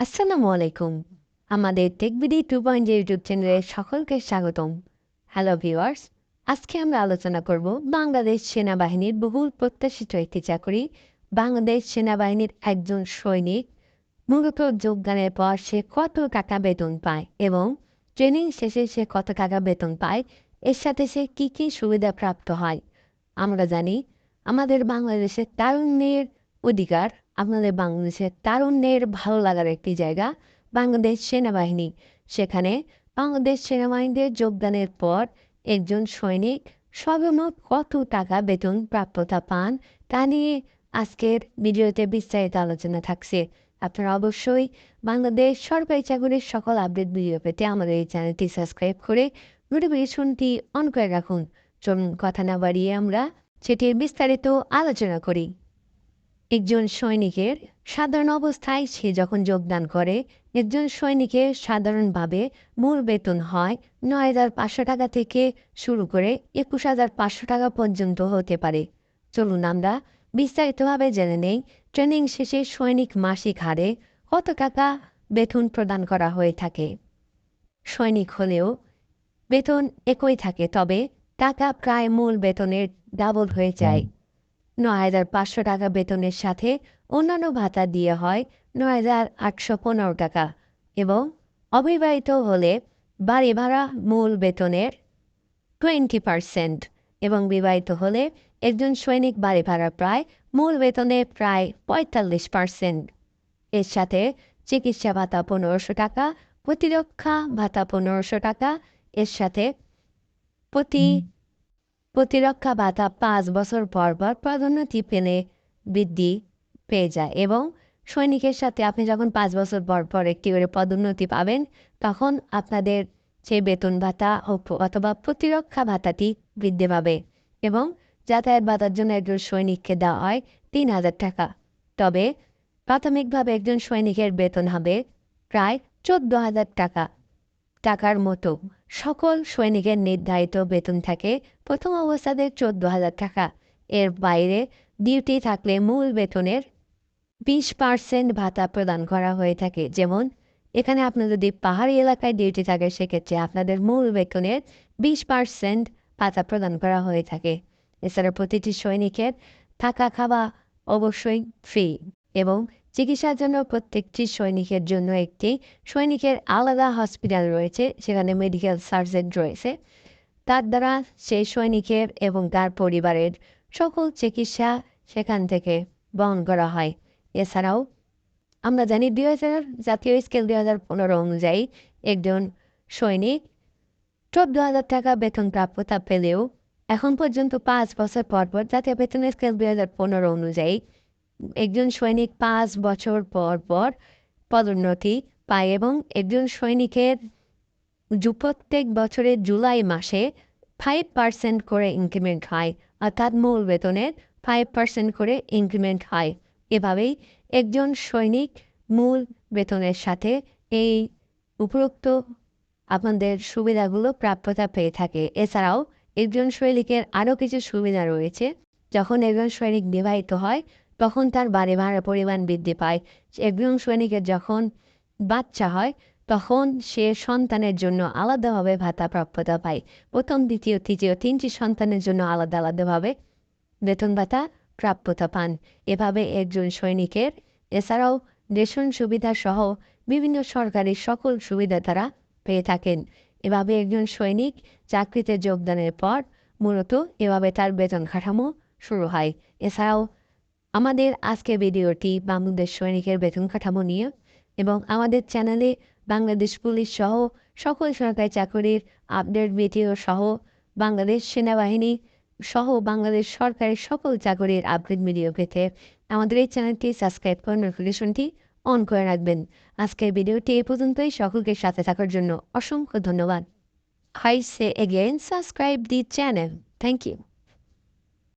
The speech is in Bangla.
আসসালামু আলাইকুম। আমাদের টেকবিডি টু পয়েন্ট ইউটিউব চ্যানেলে সকলকে স্বাগতম। হ্যালো ভিউয়ার্স আজকে আমরা আলোচনা করব বাংলাদেশ সেনাবাহিনীর বহুল প্রত্যাশিত একটি চাকরি, বাংলাদেশ সেনাবাহিনীর একজন সৈনিক। মূলত যোগদানের পর সে কত টাকা বেতন পায় এবং ট্রেনিং শেষে সে কত টাকা বেতন পায়, এর সাথে সে কী কী সুবিধা প্রাপ্ত হয়, আমরা জানি। আমাদের বাংলাদেশের তারুণ্যের অধিকার আপনাদের বাংলাদেশের তারুণ্যের ভালো লাগার একটি জায়গা, বাংলাদেশ সেনাবাহিনী। সেখানে বাংলাদেশ সেনাবাহিনীতে যোগদানের পর একজন সৈনিক সর্বমোট কত টাকা বেতন প্রাপ্যতা পান, তা নিয়ে আজকের ভিডিওতে বিস্তারিত আলোচনা থাকছে। আপনারা অবশ্যই বাংলাদেশ সরকারি চাকরির সকল আপডেট ভিডিও পেতে আমাদের এই চ্যানেলটি সাবস্ক্রাইব করে নোটিফিকেশনটি অন করে রাখুন। চলুন, কথা না বাড়িয়ে আমরা সেটির বিস্তারিত আলোচনা করি। একজন সৈনিকের সাধারণ অবস্থায় সে যখন যোগদান করে, একজন সৈনিকের সাধারণভাবে মূল বেতন হয় নয় হাজার পাঁচশো টাকা থেকে শুরু করে একুশ হাজার পাঁচশো টাকা পর্যন্ত হতে পারে। চলুন আমরা বিস্তারিতভাবে জেনে নেই ট্রেনিং শেষে সৈনিক মাসিক হারে কত টাকা বেতন প্রদান করা হয়ে থাকে। সৈনিক হলেও বেতন একই থাকে, তবে টাকা প্রায় মূল বেতনের ডাবল হয়ে যায়। নয় পাঁচশো টাকা বেতনের সাথে অন্যান্য ভাতা দিয়ে হয় নয় আটশো পনেরো টাকা এবং অবিবাহিত হলে বাড়ি ভাড়া মূল বেতনের টোয়েন্টি পারসেন্ট এবং বিবাহিত হলে একজন সৈনিক বাড়ি ভাড়া প্রায় মূল বেতনে প্রায় পঁয়তাল্লিশ পারসেন্ট। এর সাথে চিকিৎসা ভাতা পনেরোশো টাকা, প্রতিরক্ষা ভাতা পনেরোশো টাকা, এর সাথে প্রতি প্রতিরক্ষা ভাতা পাঁচ বছর পর পর পদোন্নতি পেলে বৃদ্ধি পেয়ে যায় এবং সৈনিকের সাথে আপনি যখন পাঁচ বছর পর পর একটি করে পদোন্নতি পাবেন, তখন আপনাদের সেই বেতন ভাতা অথবা প্রতিরক্ষা ভাতাটি বৃদ্ধি পাবে এবং যাতায়াত ভাতার জন্য একজন সৈনিককে দেওয়া হয় তিন হাজার টাকা। তবে প্রাথমিকভাবে একজন সৈনিকের বেতন হবে প্রায় চোদ্দ হাজার টাকা, টাকার মতো। সকল সৈনিকের নির্ধারিত বেতন থাকে। প্রথম অবস্থাতে চোদ্দ হাজার টাকা। এর বাইরে ডিউটি থাকলে মূল বেতনের বিশ পার্সেন্ট ভাতা প্রদান করা হয়ে থাকে। যেমন, এখানে আপনার যদি পাহাড়ি এলাকায় ডিউটি থাকে, সেক্ষেত্রে আপনাদের মূল বেতনের বিশ পার্সেন্ট ভাতা প্রদান করা হয়ে থাকে। এছাড়া প্রতিটি সৈনিকের থাকা খাওয়া অবশ্যই ফ্রি এবং চিকিৎসার জন্য প্রত্যেকটি সৈনিকের জন্য একটি সৈনিকের আলাদা হসপিটাল রয়েছে, সেখানে মেডিকেল সার্জন রয়েছে। তার দ্বারা সেই সৈনিকের এবং তার পরিবারের সকল চিকিৎসা সেখান থেকে বহন করা হয়। এছাড়াও আমরা জানি দুই হাজার জাতীয় স্কেল দুই হাজার পনেরো অনুযায়ী একজন সৈনিক চোদ্দ হাজার টাকা বেতন প্রাপ্যতা পেলেও এখন পর্যন্ত পাঁচ বছর পর পর জাতীয় বেতন স্কেল দুই হাজার পনেরো অনুযায়ী একজন সৈনিক পাঁচ বছর পর পর পদোন্নতি পায় এবং একজন সৈনিকের প্রত্যেক বছরের জুলাই মাসে ফাইভ পার্সেন্ট করে ইনক্রিমেন্ট হয়, অর্থাৎ মূল বেতনের ফাইভ পার্সেন্ট করে ইনক্রিমেন্ট হয়। এভাবেই একজন সৈনিক মূল বেতনের সাথে এই উপরোক্ত আপনাদের সুবিধাগুলো প্রাপ্যতা পেয়ে থাকে। এছাড়াও একজন সৈনিকের আরও কিছু সুবিধা রয়েছে। যখন একজন সৈনিক বিবাহিত হয় তখন তার বাড়ি ভাড়া পরিমাণ বৃদ্ধি পায়। একজন সৈনিকের যখন বাচ্চা হয়, তখন সে সন্তানের জন্য আলাদাভাবে ভাতা প্রাপ্যতা পায়। প্রথম, দ্বিতীয়, তৃতীয় তিনটি সন্তানের জন্য আলাদা আলাদাভাবে বেতন ভাতা প্রাপ্যতা পান। এভাবে একজন সৈনিকের এছাড়াও রেশন সুবিধা সহ বিভিন্ন সরকারি সকল সুবিধা তারা পেয়ে থাকেন। এভাবে একজন সৈনিক চাকরিতে যোগদানের পর মূলত এভাবে তার বেতন কাঠামো শুরু হয়। এছাড়াও আমাদের আজকে ভিডিওটি বাংলাদেশ সৈনিকের বেতন কাঠামো নিয়ে এবং আমাদের চ্যানেলে বাংলাদেশ পুলিশ সহ সকল সরকারি চাকরির আপডেট ভিডিও সহ বাংলাদেশ সেনাবাহিনী সহ বাংলাদেশ সরকারের সকল চাকরির আপডেট ভিডিও পেতে আমাদের এই চ্যানেলটি সাবস্ক্রাইব করে নোটিফিকেশনটি অন করে রাখবেন আজকের ভিডিওটি এ পর্যন্তই সকলকে সাথে থাকার জন্য অসংখ্য ধন্যবাদ I say again subscribe the channel. Thank you.